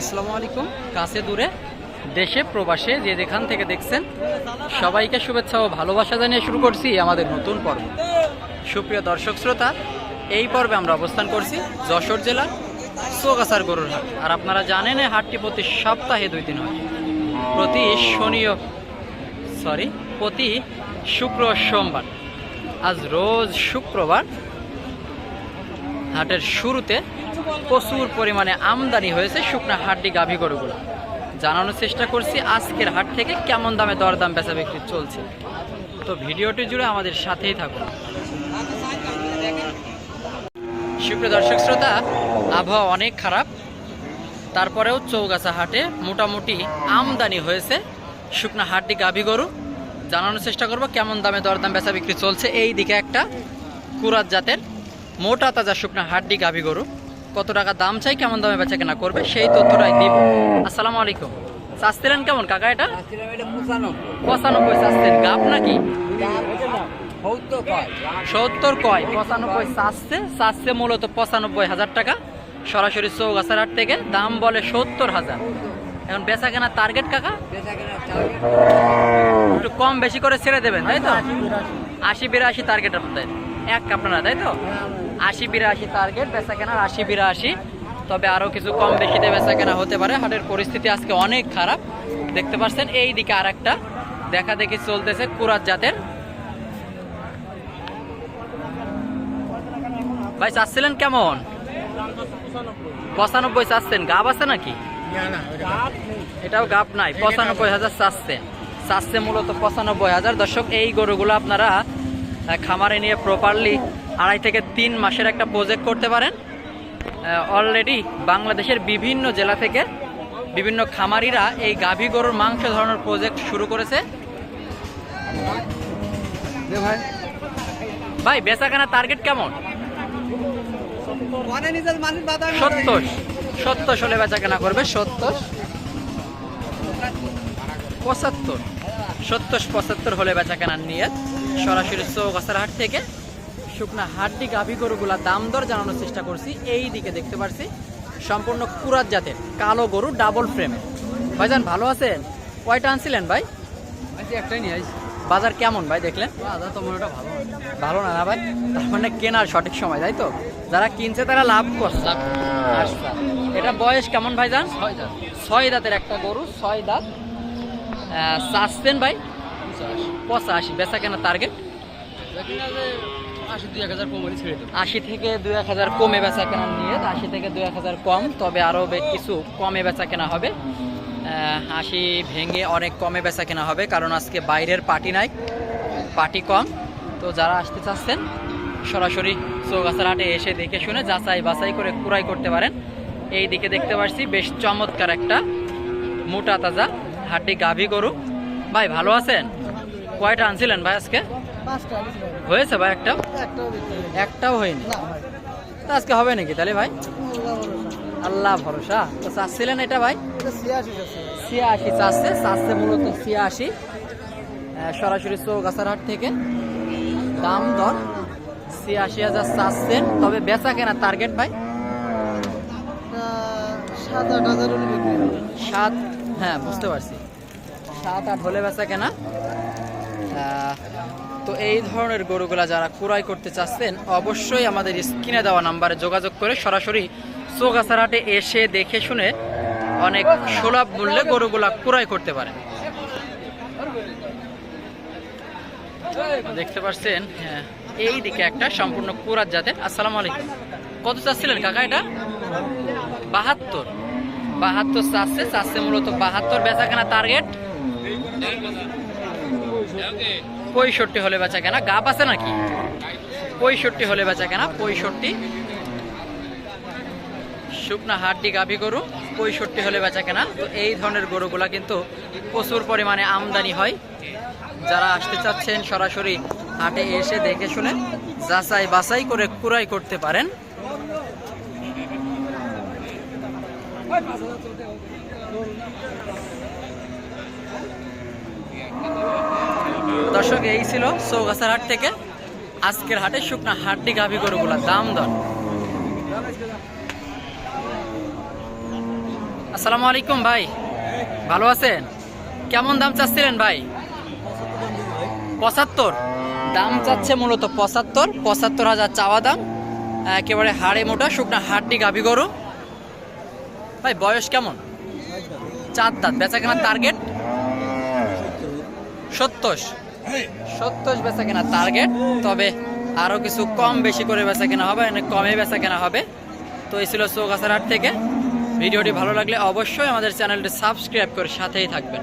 আসসালামু আলাইকুম। কাছে দূরে, দেশে, প্রবাসে, যে যেখান থেকে দেখছেন, সবাইকে শুভেচ্ছা ও ভালোবাসা জানিয়ে শুরু করছি আমাদের নতুন পর্ব। সুপ্রিয় দর্শক শ্রোতা, এই পর্বে আমরা অবস্থান করছি যশোর জেলার সোগাসার গরুর হাট। আর আপনারা জানেন এই হাটটি প্রতি সপ্তাহে দুই দিন হয়। প্রতি শনি সরি, প্রতি শুক্র সোমবার। আজ রোজ শুক্রবার হাটের শুরুতে প্রচুর পরিমাণে আমদানি হয়েছে শুকনা হাড্ডি গাভী গরুগুলো। জানানোর চেষ্টা করছি আজকের হাট থেকে কেমন দামে দরদাম বেচা বিক্রি চলছে। তো ভিডিওটি জুড়ে আমাদের সাথেই থাকুন। সুপ্রিয় দর্শক শ্রোতা, আবহাওয়া অনেক খারাপ। তারপরেও চৌগাছা হাটে মোটামুটি আমদানি হয়েছে শুকনা হাড্ডি গাভী গরু। জানানোর চেষ্টা করব কেমন দামে দরদাম বেচা বিক্রি চলছে। এই দিকে একটা কুরাত জাতের মোটা তাজা শুকনা হাড্ডি গাভী গরু। কত টাকা দাম চাই কেমন দামে বেচা কেনা করবে সেই তথ্যটাই দিব। আসসালামু আলাইকুম। চাচ্ছিলেন কেমন কাকা এটা? পঁচানব্বই। চাচ্ছেন গাপ নাকি? সত্তর কয়। পঁচানব্বই চাচ্ছে চাচ্ছে মূলত পঁচানব্বই হাজার টাকা। সরাসরি চৌগাছার হাট থেকে দাম বলে সত্তর হাজার। এখন বেচা কেনা টার্গেট কাকা? একটু কম বেশি করে ছেড়ে দেবেন তাই তো? আশি বিরাশি। টার্গেট আপনাদের। এক আপনারা তাই তো? আশি বিরাশি টার্গেট বেচা কেনার আশি বিরাশি। তবে আরও কিছু কম বেশিতে বেচা কেনা হতে পারে। হাটের পরিস্থিতি আজকে অনেক খারাপ। দেখতে পাচ্ছেন এই দিকে আর একটা দেখা দেখি চলতেছে কুরাত জাতের। ভাই চাচ্ছিলেন কেমন? পঁচানব্বই চাচ্ছেন। গাব আছে নাকি? এটাও গাপ নাই। পঁচানব্বই হাজার চাচ্ছেন। চাচ্ছে মূলত পঁচানব্বই হাজার। দর্শক এই গরুগুলো আপনারা খামারে নিয়ে প্রপারলি আড়াই থেকে তিন মাসের একটা প্রজেক্ট করতে পারেন। অলরেডি বাংলাদেশের বিভিন্ন জেলা থেকে বিভিন্ন খামারিরা এই গাভী গরুর মাংস ধরানোর প্রজেক্ট শুরু করেছে। ভাই বেচা কেনা টার্গেট কেমন? সত্তর। সত্তর হলে বেচা কেনা করবে, সত্তর। পঁচাত্তর। সত্তর, পঁচাত্তর হলে বেচা কেনার নিয়ে সরাসরি চৌগাছার হাট থেকে। শুকনা হাড্ডি গাভী গরুগুলা দাম দর জানানোর চেষ্টা করছি। এই দিকে দেখতে পারছি সম্পূর্ণ কুরাত জাতের কালো গরু ডাবল ফ্রেমে ভাইজান ভালো আছেন? কয়টা আনছিলেন ভাই? একটাই নিয়ে আসি বাজার কেমন ভাই দেখলেন? আদা তো মনেটা ভালো। ভালো না না ভাই? তার মানে কেনার সঠিক সময় তাই তো? যারা কিনছে তারা লাভ করছে। এটা বয়স কেমন ভাই জান ছয় দাঁতের একটা গরু ছয় দাঁত। চাচ্ছেন ভাই? পঁচাশি, বেচা কেনা টার্গেট আশি থেকে দুই এক হাজার কমে বেচা কেনা নিয়ে আশি থেকে দুই এক হাজার কম, তবে আরও কিছু কমে বেচা কেনা হবে। আশি ভেঙে অনেক কমে বেচা কেনা হবে, কারণ আজকে বাইরের পার্টি নাই, পার্টি কম। তো যারা আসতে চাচ্ছেন, সরাসরি চৌগাছার হাটে এসে দেখে শুনে যাচাই বাছাই করে কুড়াই করতে পারেন। এই দিকে দেখতে পাচ্ছি বেশ চমৎকার একটা মোটা তাজা হাড্ডি গাভী গরু। ভাই, ভালো আছেন? কয়টা আনছিলেন ভাই আজকে? হয়েছে ভাই একটা? একটাও হয়নি? আজকে হবে নাকি তাহলে ভাই? আল্লাহ ভরসা। তো চাচ্ছিলেন এটা ভাই? ছিয়াশি চাচ্ছে। চাচ্ছে মূলত ছিয়াশি। সরাসরি চৌগাছার হাট থেকে। দাম দর ছিয়াশি হাজার চাচ্ছেন। তবে বেচা কেনা টার্গেট ভাই? সাত আট হাজার সাত হ্যাঁ বুঝতে পারছি। সাত আট হলে বেচা কেনা? তো এই ধরনের গরুগুলা যারা কুড়াই করতে চাচ্ছেন, অবশ্যই আমাদের স্ক্রিনে দেওয়া নাম্বারে যোগাযোগ করে সরাসরি চৌগাছার হাটে এসে দেখে শুনে অনেক সুলভ মূল্যে গরুগুলা কুড়াই করতে পারেন। দেখতে পাচ্ছেন হ্যাঁ এই দিকে একটা সম্পূর্ণ কুরাত জাতের, আসসালামু আলাইকুম। কত চাচ্ছিলেন কাকা এটা? বাহাত্তর। বাহাত্তর চাচ্ছে চাচ্ছে মূলত বাহাত্তর বেচা কেনা টার্গেট পঁয়ষট্টি হলে বেচা কেনা। গাপ আছে নাকি? পঁয়ষট্টি হলে বেচা কেনা, পঁয়ষট্টি। শুকনা হাড্ডি গাভী গরু, পঁয়ষট্টি হলে বেচা কেনা। তো এই ধরনের গরুগুলা কিন্তু প্রচুর পরিমাণে আমদানি হয়। যারা আসতে চাচ্ছেন সরাসরি হাটে এসে দেখে শুনে, যাচাই বাছাই করে কুড়াই করতে পারেন। দর্শক, এই ছিল চৌগাছার হাট থেকে। আজকের হাটে শুকনা হাড্ডি গাভী গরুগুলা, দাম দর। আসসালামু আলাইকুম ভাই, ভালো আছেন? কেমন দাম চাচ্ছিলেন ভাই? পঁচাত্তর। দাম চাচ্ছে মূলত পঁচাত্তর পঁচাত্তর হাজার চাওয়া দাম। একেবারে হাড়ে মোটা, শুকনা হাড্ডি গাভি গরু। ভাই, বয়স কেমন? চার দাঁত বেচা কেনার টার্গেট সত্তর। সত্তর বেচা কেনা টার্গেট তবে আরও কিছু কম বেশি করে বেচা কেনা হবে মানে কমে বেচা কেনা হবে। তো এই ছিল চৌগাছার হাট থেকে। ভিডিওটি ভালো লাগলে অবশ্যই আমাদের চ্যানেলটি সাবস্ক্রাইব করে সাথেই থাকবেন।